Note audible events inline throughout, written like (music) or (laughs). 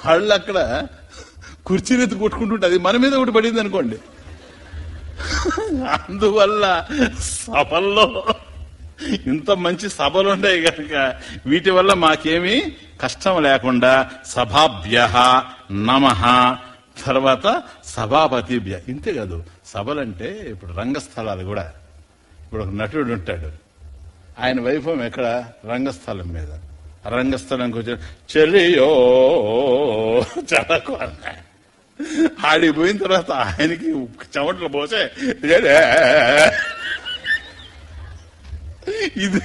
కాళ్ళు అక్కడ కుర్చీని ఎత్తు కొట్టుకుంటుంటే అది మన మీద ఒకటి పడింది అనుకోండి. అందువల్ల సభల్లో ఇంత మంచి సభలు ఉన్నాయి కనుక వీటి వల్ల మాకేమీ కష్టం లేకుండా సభాభ్య నమ తర్వాత సభాపతిభ్య. ఇంతే కాదు సభలంటే ఇప్పుడు రంగస్థలాలు కూడా. ఇప్పుడు ఒక నటుడు ఉంటాడు. ఆయన వైభవం ఎక్కడ? రంగస్థలం మీద. రంగస్థలం వచ్చి చెల్లియో చదకు ఆడిపోయిన ఆడికి పోయిన తర్వాత ఆయనకి చెమట్లు పోసే ఇది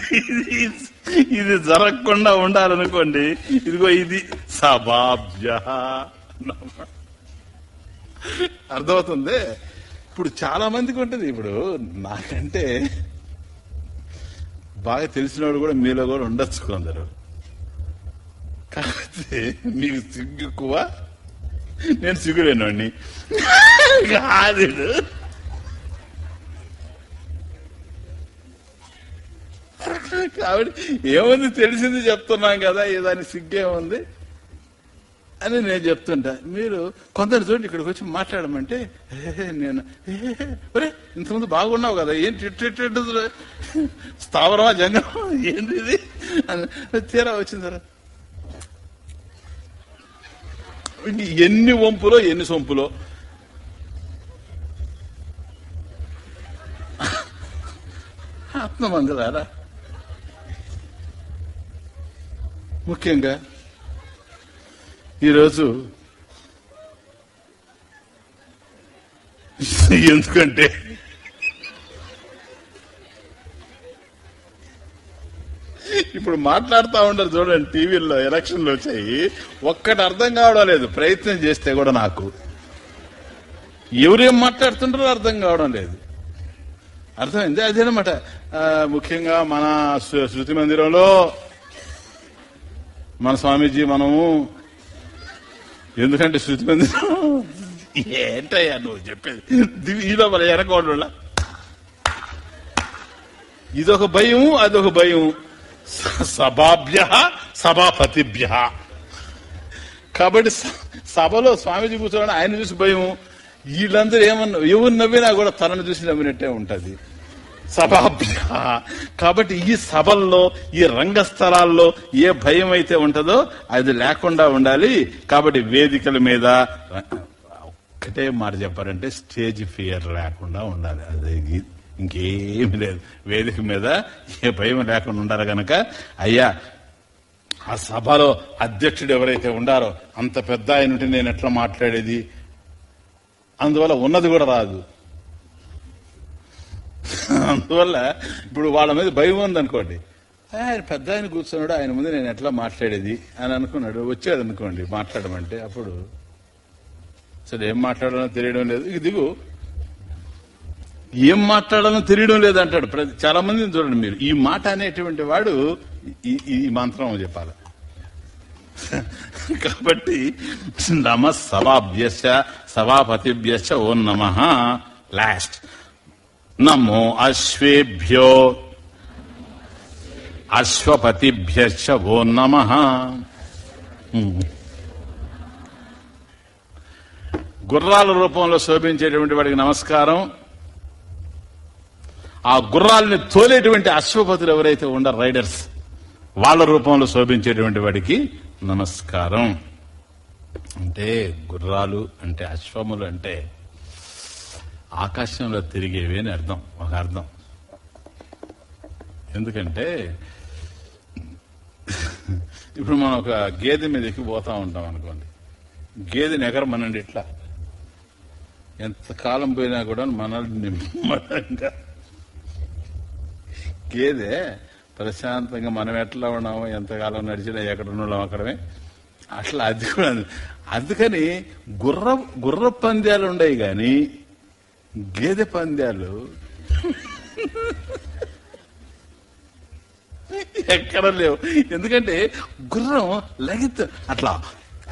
ఇది జరగకుండా ఉండాలనుకోండి ఇదిగో ఇది సభాభ్య అర్థమవుతుంది? ఇప్పుడు చాలా మందికి ఉంటుంది ఇప్పుడు. నాకంటే బాగా తెలిసినవాడు కూడా మీలో కూడా ఉండొచ్చు కొందరు. కాకపోతే మీకు సిగ్గు ఎక్కువ నేను సిగ్గులేనోడిని. కాదు. కాబట్టి ఏముంది తెలిసింది చెప్తున్నాం కదా దాని సిగ్గేముంది అని నేను చెప్తుంటా. మీరు కొందరు చూడండి ఇక్కడికి వచ్చి మాట్లాడమంటే "ఏ, నేను ఒరే ఇంతకుముందు బాగున్నావు కదా ఏంటి ఇట్టు స్థావరమా జంగమా ఏంటి ఇది? అని తీరా వచ్చిన తర్వాత ఇంక ఎన్ని వంపులో ఎన్ని సొంపులో? ఆత్మమంగళారా ముఖ్యంగా ఈరోజు ఎందుకంటే ఇప్పుడు మాట్లాడుతూ ఉండరు చూడండి టీవీల్లో ఎలక్షన్లు వచ్చాయి. ఒక్కటి అర్థం కావడం లేదు. ప్రయత్నం చేస్తే కూడా నాకు. ఎవరేం మాట్లాడుతుంటారో అర్థం కావడం లేదు. అర్థమైంది? అదేనమాట ముఖ్యంగా మన శృతి మందిరంలో మన స్వామీజీ మనము. ఎందుకంటే శృతి మందిరం? ఏంటయ్యా నువ్వు చెప్పేది? దివి- ఈలో మన ఎనకోళ్ళ ఇదొక భయం అదొక భయం. సభాభ్య సభాపతిభ్య. కాబట్టి స- సభలో స్వామీజీ కూర్చోవడం ఆయన చూసి భయం వీళ్ళందరూ ఏమన్నా ఎవరు నవ్వినా కూడా తనను చూసి నవ్వినట్టే ఉంటుంది. సభాభ్య. కాబట్టి ఈ సభల్లో ఈ రంగస్థలాల్లో ఏ భయం అయితే ఉంటుందో అది లేకుండా ఉండాలి. కాబట్టి వేదికల మీద ఒక్కటే మాట చెప్పారంటే స్టేజ్ ఫియర్ లేకుండా ఉండాలి. అది ఇంకేమి లేదు. వేదిక మీద ఏ భయం లేకుండా ఉండాలి గనక. అయ్యా ఆ సభలో అధ్యక్షుడు ఎవరైతే ఉండారో అంత పెద్ద ఆయన నేను ఎట్లా మాట్లాడేది? అందువల్ల ఉన్నది కూడా రాదు. అందువల్ల ఇప్పుడు వాళ్ళ మీద భయం ఉంది అనుకోండి ఆయన పెద్ద ఆయన కూర్చున్నాడు ఆయన ముందు నేను ఎట్లా మాట్లాడేది? అని అనుకున్నాడు. వచ్చాడు అనుకోండి మాట్లాడమంటే అప్పుడు. సరే ఏం మాట్లాడాలో తెలియడం లేదు. ఇక దిగు ఏం మాట్లాడాలో తెలియడం లేదంటాడు. ప్రతి చాలా మందిని చూడండి మీరు. ఈ మాట అనేటువంటి వాడు ఈ ఈ మంత్రం చెప్పాలి. (laughs) కాబట్టి నమ సభాభ్యశ సభాపతిభ్యశ ఓ నమ. లాస్ట్ నమో అశ్వేభ్యో అశ్వపతిభ్యశ ఓ నమ. గుర్రాల రూపంలో శోభించేటువంటి వాడికి నమస్కారం. ఆ గుర్రాలని తోలేటువంటి అశ్వపతులు ఎవరైతే ఉండరు రైడర్స్ వాళ్ళ రూపంలో శోభించేటువంటి వాడికి నమస్కారం. అంటే గుర్రాలు అంటే అశ్వములు అంటే ఆకాశంలో తిరిగేవి అని అర్థం ఒక అర్థం. ఎందుకంటే ఇప్పుడు మనం ఒక గేదె మీద ఎక్కి పోతా ఉంటాం అనుకోండి. గేదెని ఎగరమనండి ఇట్లా. ఎంతకాలం పోయినా కూడా మనల్ని నిమ్మడంగా గేదె ప్రశాంతంగా మనం ఎట్లా ఉన్నామో ఎంతకాలం నడిచినా ఎక్కడ ఉన్నాం అక్కడమే. అట్లా అది కూడా అందుకని గుర్ర గుర్ర పందాలు ఉండయి కానీ గేదె పందాలు ఎక్కడ లేవు. ఎందుకంటే గుర్రం లగిత్ అట్లా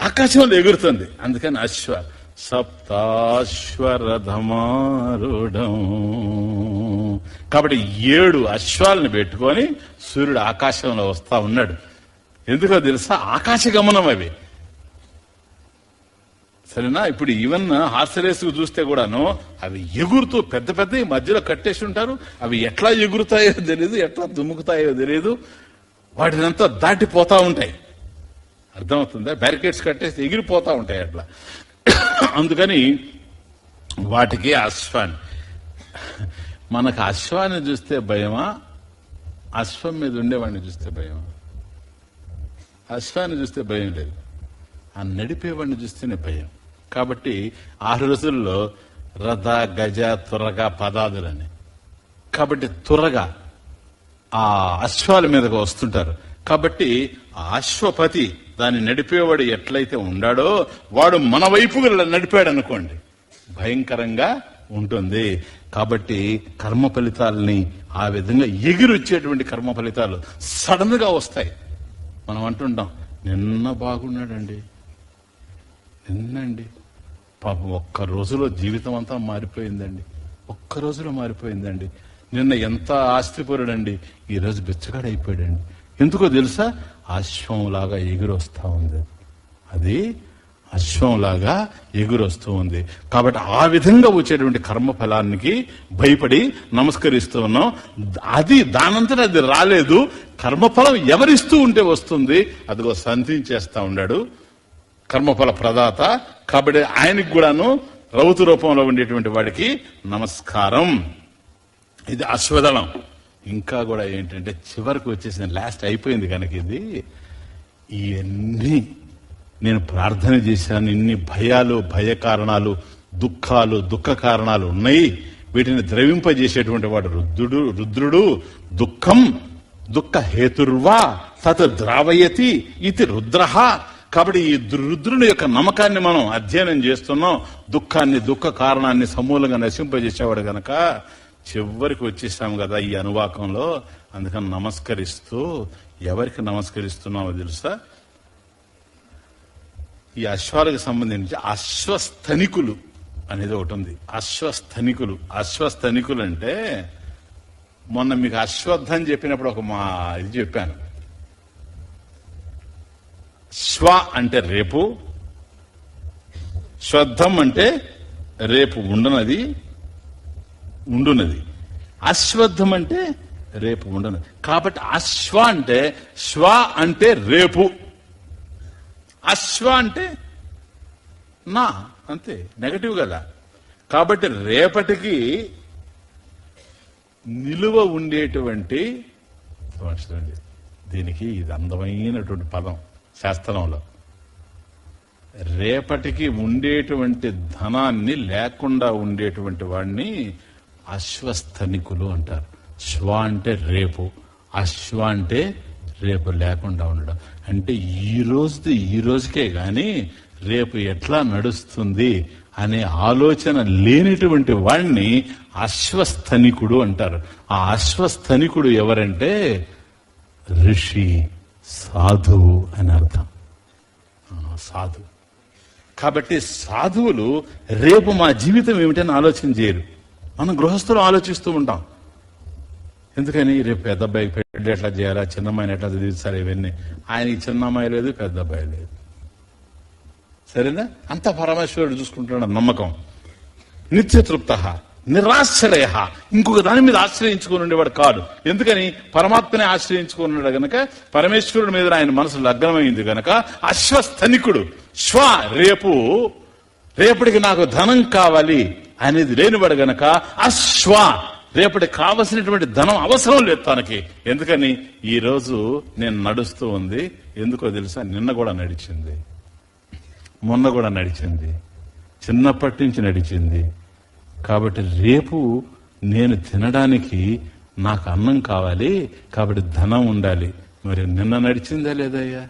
ఆకాశంలో ఎగురుతుంది. అందుకని అశ్వ. సప్తాశ్వరథమారుడం కాబట్టి ఏడు అశ్వాలను పెట్టుకొని సూర్యుడు ఆకాశంలో వస్తా ఉన్నాడు. ఎందుకో తెలుసా? ఆకాశ గమనం అవి. సరేనా? ఇప్పుడు ఈవెన్ హార్స్ రేస్ చూస్తే కూడాను అవి ఎగురుతూ పెద్ద పెద్ద మధ్యలో కట్టేసి ఉంటారు. అవి ఎట్లా ఎగురుతాయో తెలియదు ఎట్లా దుమ్ముకుతాయో తెలియదు వాటినంతా దాటిపోతా ఉంటాయి. అర్థమవుతుందా? బ్యారికేడ్స్ కట్టేసి ఎగిరిపోతా ఉంటాయి అట్లా. అందుకని వాటికి అశ్వాన్ని మనకు అశ్వాన్ని చూస్తే భయమా? అశ్వం మీద ఉండేవాడిని చూస్తే భయమా? అశ్వాన్ని చూస్తే భయం లేదు. ఆ నడిపేవాడిని చూస్తేనే భయం. కాబట్టి ఆ రోజుల్లో రథ గజ త్వరగా పదాదులని. కాబట్టి త్వరగా ఆ అశ్వాల మీదకు వస్తుంటారు. కాబట్టి అశ్వపతి దాన్ని నడిపేవాడు ఎట్లయితే ఉండాడో వాడు మన వైపు నడిపాడు అనుకోండి భయంకరంగా ఉంటుంది. కాబట్టి కర్మ ఫలితాలని ఆ విధంగా ఎగిరొచ్చేటువంటి కర్మ ఫలితాలు సడన్గా వస్తాయి. మనం అంటుంటాం నిన్న బాగున్నాడండి. నిన్నండి. పాపం ఒక్క రోజులో జీవితం అంతా మారిపోయిందండి. ఒక్క రోజులో మారిపోయిందండి. నిన్న ఎంత ఆస్తిపరుడండి. ఈరోజు బిచ్చగాడైపోయాడండి. ఎందుకో తెలుసా? అశ్వంలాగా ఎగురొస్తూ ఉంది. అది అశ్వంలాగా ఎగురొస్తూ ఉంది. కాబట్టి ఆ విధంగా వచ్చేటువంటి కర్మ ఫలానికి భయపడి నమస్కరిస్తూ ఉన్నాం. అది దానంతట అది రాలేదు. కర్మఫలం ఎవరిస్తూ ఉంటే వస్తుంది అదిగో సంధించేస్తా ఉన్నాడు. కర్మఫల ప్రదాత. కాబట్టి ఆయనకి కూడాను రౌతు రూపంలో ఉండేటువంటి వాడికి నమస్కారం. ఇది అశ్వదళం. ఇంకా కూడా ఏంటంటే చివరికి వచ్చేసిన లాస్ట్ అయిపోయింది కనుక ఇది. ఇవన్నీ నేను ప్రార్థన చేశాను. ఇన్ని భయాలు భయ కారణాలు దుఃఖాలు దుఃఖ కారణాలు ఉన్నాయి. వీటిని ద్రవింపజేసేటువంటి వాడు రుద్రుడు రుద్రుడు దుఃఖం దుఃఖ హేతుర్వా తత్ ద్రావయతి ఇది రుద్ర. కాబట్టి ఈ రుద్రుని యొక్క నమ్మకాన్ని మనం అధ్యయనం చేస్తున్నాం. దుఃఖాన్ని దుఃఖ కారణాన్ని సమూలంగా నశింపజేసేవాడు గనక చివరికి వచ్చేసాం కదా ఈ అనువాకంలో. అందుకని నమస్కరిస్తూ ఎవరికి నమస్కరిస్తున్నామో తెలుసా? ఈ అశ్వాలకు సంబంధించి అశ్వస్థనికులు అనేది ఒకటి ఉంది. అశ్వస్థనికులు. అశ్వస్థనికులు అంటే మొన్న మీకు అశ్వత్థ అని చెప్పినప్పుడు ఒక మా ఇది చెప్పాను. శ్వ అంటే రేపు శ్వద్ధం అంటే రేపు ఉండనది ఉండునది అశ్వద్ధం అంటే రేపు ఉండను కాబట్టి అశ్వ అంటే శ్వ అంటే రేపు. అశ్వ అంటే నా అంతే నెగటివ్ కదా. కాబట్టి రేపటికి నిలువ ఉండేటువంటి చూడండి దీనికి ఇది అందమైనటువంటి పదం శాస్త్రంలో. రేపటికి ఉండేటువంటి ధనాన్ని లేకుండా ఉండేటువంటి వాడిని అశ్వస్థనికులు అంటారు. శ్వ అంటే రేపు అశ్వ అంటే రేపు లేకుండా ఉండడం. అంటే ఈ రోజుది ఈ రోజుకే గాని రేపు ఎట్లా నడుస్తుంది అనే ఆలోచన లేనిటువంటి వాణ్ణి అశ్వస్థనికుడు అంటారు. ఆ అశ్వస్థనికుడు ఎవరంటే ఋషి సాధువు అని అర్థం. సాధువు. కాబట్టి సాధువులు రేపు మా జీవితం ఏమిటని ఆలోచన చేయరు. మనం గృహస్థులు ఆలోచిస్తూ ఉంటాం. ఎందుకని రేపు పెద్ద అబ్బాయికి పెళ్ళి ఎట్లా చేయాలా చిన్న అమ్మాయిని ఎట్లా చదివిస్తారు ఇవన్నీ. ఆయనకి చిన్న అమ్మాయి లేదు పెద్ద అబ్బాయి లేదు. సరేనా? అంత పరమేశ్వరుడు చూసుకుంటున్నాడు నమ్మకం. నిత్యతృప్త నిరాశ్రయ. ఇంకొక దాని మీద ఆశ్రయించుకుని ఉండేవాడు కాదు ఎందుకని? పరమాత్మనే ఆశ్రయించుకున్నాడు గనక పరమేశ్వరుడి మీద ఆయన మనసు లగ్నమైంది గనక అశ్వస్థనికుడు. శ్వ రేపు రేపటికి నాకు ధనం కావాలి. అనేది లేనివాడు గనక అశ్వ. రేపటికి కావలసినటువంటి ధనం అవసరం లేదు తనకి. ఎందుకని? ఈ రోజు నేను నడుస్తూ ఉంది. ఎందుకో తెలుసా? నిన్న కూడా నడిచింది. మొన్న కూడా నడిచింది. చిన్నప్పటి నుంచి నడిచింది. కాబట్టి రేపు నేను తినడానికి నాకు అన్నం కావాలి. కాబట్టి ధనం ఉండాలి. మరి నిన్న నడిచిందా లేదయ్యా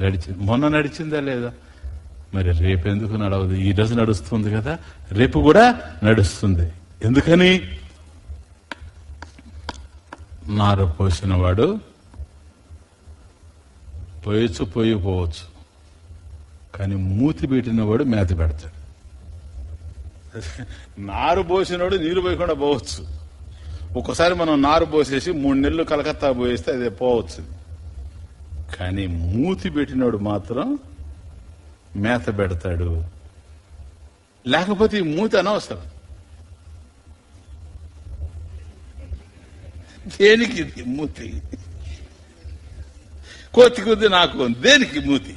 నడిచింది మొన్న నడిచిందా లేదా? మరి రేపు ఎందుకు నడవదు? ఈ నడుస్తుంది కదా రేపు కూడా నడుస్తుంది. ఎందుకని? నారు పోసిన వాడు పోయొచ్చు పోయి పోవచ్చు కానీ మూతి పెట్టిన వాడు మేత పెడతాడు. నారు పోసినోడు నీరు పోయకుండా పోవచ్చు. ఒక్కసారి మనం నారు పోసేసి మూడు నెలలు కలకత్తా పోయేస్తే అదే పోవచ్చు. కానీ మూతి పెట్టినోడు మాత్రం మేత పెడతాడు. లేకపోతే ఈ మూతి అనవసరం. దేనికి ఇది మూతి? కోతి కొద్ది నాకు దేనికి మూతి?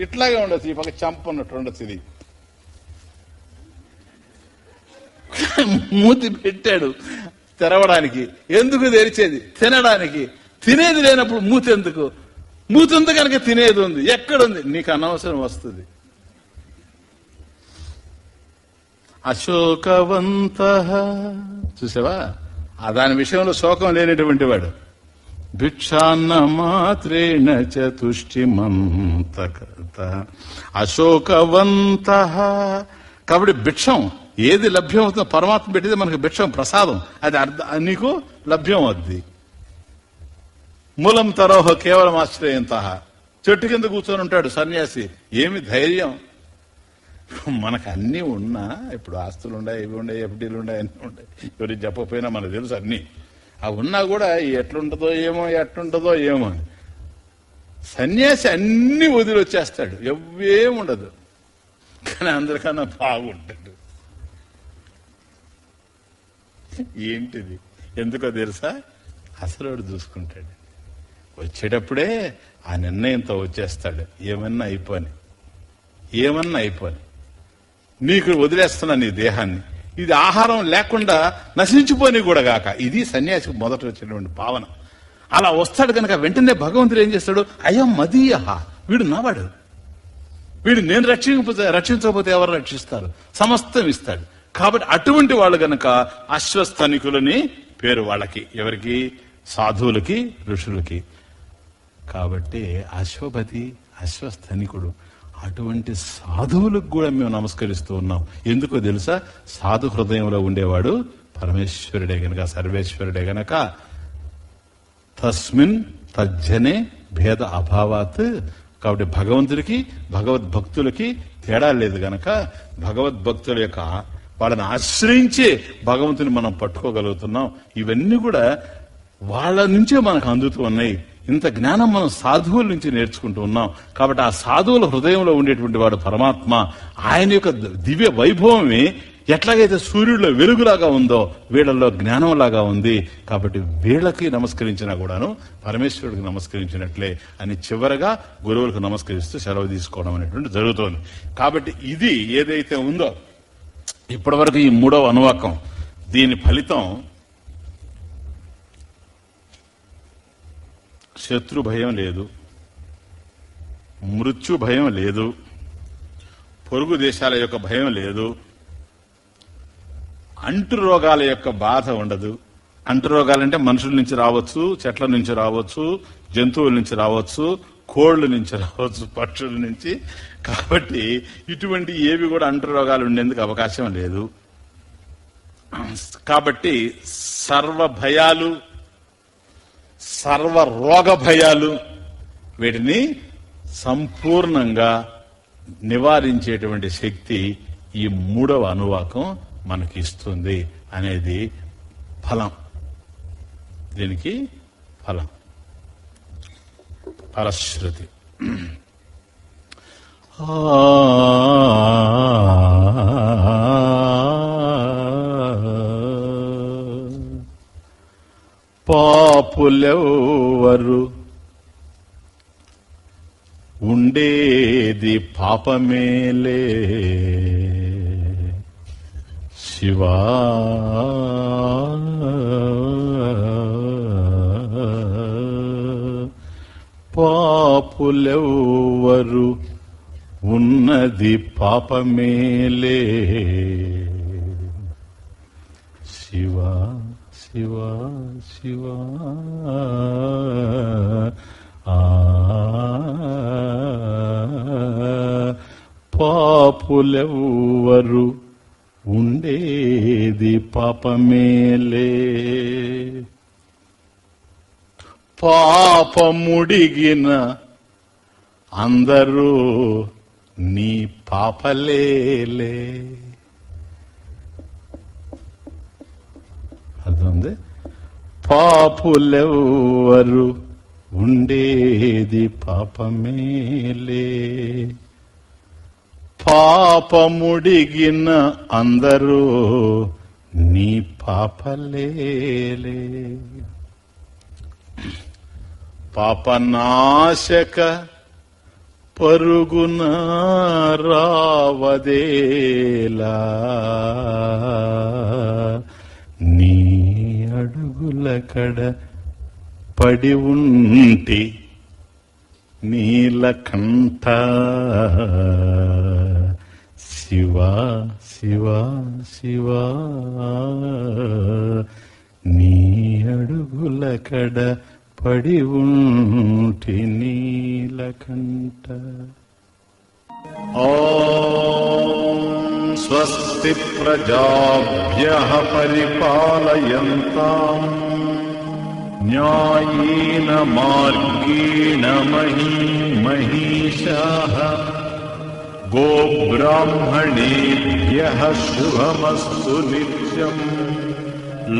ఇట్లాగే ఉండొచ్చు. ఈ పక్క చంప ఉన్నట్టు ఉండొచ్చు ఇది. మూతి పెట్టాడు తెరవడానికి. ఎందుకు తెరిచేది? తినడానికి. తినేది లేనప్పుడు మూతి ఎందుకు? మూతుంది కనుక తినేది ఉంది ఎక్కడుంది? నీకు అనవసరం వస్తుంది. అశోకవంత చూసావా? ఆ దాని విషయంలో శోకం లేనటువంటి వాడు. భిక్షాన్న మాత్రేణ చతుష్టిమంతకర్త అశోకవంత కాబట్టి భిక్షం ఏది లభ్యం అవుతుందో పరమాత్మ పెట్టితే మనకు భిక్షం ప్రసాదం. అది అర్థ నీకు లభ్యం అవుద్ది. మూలం తరోహ కేవలం ఆశ్రయంత. చెట్టు కింద కూర్చొని ఉంటాడు సన్యాసి. ఏమి ధైర్యం? మనకు అన్నీ ఉన్నా ఇప్పుడు ఆస్తులు ఉన్నాయి ఇవి ఉన్నాయి ఎఫ్డీలు ఉన్నాయి అన్ని ఉన్నాయి. ఎవరికి చెప్పకపోయినా మనకు తెలుసు అన్నీ. అవి ఉన్నా కూడా ఎట్లుంటుందో ఏమో ఎట్లుంటుందో ఏమో అని. సన్యాసి అన్ని వదిలి వచ్చేస్తాడు ఎవ్వేం ఉండదు. కానీ అందరికన్నా బాగుంటాడు. ఏంటిది? ఎందుకో తెలుసా? అసలు చూసుకుంటాడు. వచ్చేటప్పుడే ఆ నిర్ణయంతో వచ్చేస్తాడు. ఏమన్నా అయిపోని. ఏమన్నా అయిపోని. నీకు వదిలేస్తున్నా నీ దేహాన్ని. ఇది ఆహారం లేకుండా నశించిపోని కూడా గాక. ఇది సన్యాసికి మొదట వచ్చినటువంటి భావన. అలా వస్తాడు కనుక వెంటనే భగవంతుడు ఏం చేస్తాడు? అయం మదీయహ వీడు నావాడు. వీడు నేను రక్షించకపోతే రక్షించకపోతే ఎవరు రక్షిస్తారు? సమస్తం ఇస్తాడు. కాబట్టి అటువంటి వాళ్ళు గనక అశ్వస్థనికులని పేరు వాళ్ళకి ఎవరికి? సాధువులకి ఋషులకి. కాబట్టి అశ్వపతి అశ్వస్థనికుడు. అటువంటి సాధువులకు కూడా మేము నమస్కరిస్తూ ఉన్నాం. ఎందుకో తెలుసా? సాధు హృదయంలో ఉండేవాడు పరమేశ్వరుడే గనక సర్వేశ్వరుడే గనక. తస్మిన్ తజ్జనే భేద అభావాత్. కాబట్టి భగవంతుడికి భగవద్భక్తులకి తేడా లేదు గనక భగవద్భక్తుల యొక్క వాళ్ళని ఆశ్రయించే భగవంతుని మనం పట్టుకోగలుగుతున్నాం. ఇవన్నీ కూడా వాళ్ళ నుంచే మనకు అందుతూ ఉన్నాయి. ఇంత జ్ఞానం మనం సాధువుల నుంచి నేర్చుకుంటూ ఉన్నాం. కాబట్టి ఆ సాధువుల హృదయంలో ఉండేటువంటి వాడు పరమాత్మ ఆయన యొక్క దివ్య వైభవమే ఎట్లాగైతే సూర్యుడిలో వెలుగులాగా ఉందో వీళ్ళల్లో జ్ఞానంలాగా ఉంది. కాబట్టి వీళ్ళకి నమస్కరించినా కూడాను పరమేశ్వరుడికి నమస్కరించినట్లే అని చివరగా గురువులకు నమస్కరిస్తూ సెలవు తీసుకోవడం అనేటువంటి జరుగుతోంది. కాబట్టి ఇది ఏదైతే ఉందో ఇప్పటివరకు ఈ మూడవ అనువాకం దీని ఫలితం శత్రు భయం లేదు మృత్యు భయం లేదు పొరుగు దేశాల యొక్క భయం లేదు అంటు రోగాల యొక్క బాధ ఉండదు. అంటు రోగాలంటే మనుషుల నుంచి రావచ్చు చెట్ల నుంచి రావచ్చు జంతువుల నుంచి రావచ్చు కోళ్ళ నుంచి రావచ్చు పక్షుల నుంచి. కాబట్టి ఇటువంటి ఏవి కూడా అంటు రోగాలు ఉండేందుకు అవకాశం లేదు. కాబట్టి సర్వ భయాలు సర్వ రోగ భయాలు వీటిని సంపూర్ణంగా నివారించేటువంటి శక్తి ఈ మూడవ అనువాకం మనకి ఇస్తుంది అనేది ఫలం. దీనికి ఫలం. ఫలశ్రుతి (clears throat) పాపులెవ్వరు ఉండేది పాపమేలే. శివా. పాపులెవ్వరు? ఉన్నది పాపమేలే. శివా. శివ శివ ఆ. పాపులెవ్వరు ఉండేది పాపమేలే. పాపముడిగిన అందరూ నీ పాపలేలే. ఉంది పాపులెవ్వరు ఉండేది పాపమేలే. పాపముడిగిన అందరూ నీ పాపలేలే. పాపనాశక పరుగున రావదేలా. నీ అడుగుల కడ పడి ఉంటి నీలకంఠ. శివా శివా శివా. నీ అడుగుల కడ పడి ఉంటి నీలకంఠ. स्वस्ति प्रजाभ्यः परिपालयन्ताम् न्यायेन मार्गेण मही महिषः गोब्राह्मणेभ्यः शुभमस्तु नित्यम्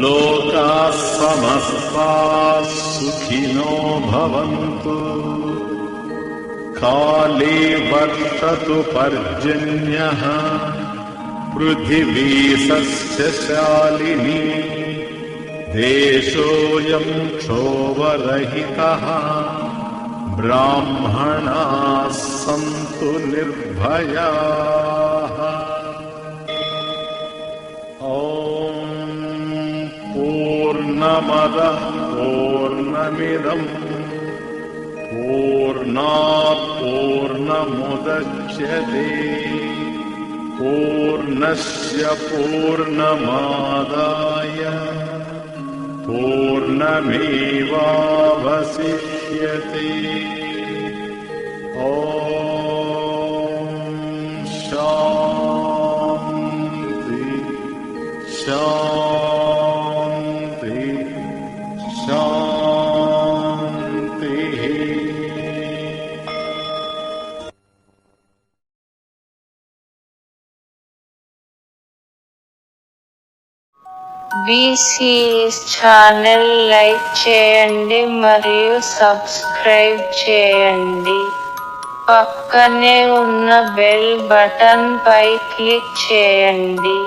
लोकाः समस्ताः सुखिनो भवन्तु काले वर्षतु पर्जन्यः। पृथिवी सस्यशालिनी देशोऽयम् क्षोभरहितः। ब्राह्मणाः सन्तु निर्भयाः। ॐ पूर्णमदः पूर्णमिदम् पूर्णा पूर्णमुदक्ष्यते पूर्णस्य पूर्णमादाय। पूर्णमेवावशिष्यते। ओ బీసీఎస్ ఛానల్ లైక్ చేయండి మరియు సబ్స్క్రైబ్ చేయండి. పక్కనే ఉన్న బెల్ బటన్ పై క్లిక్ చేయండి.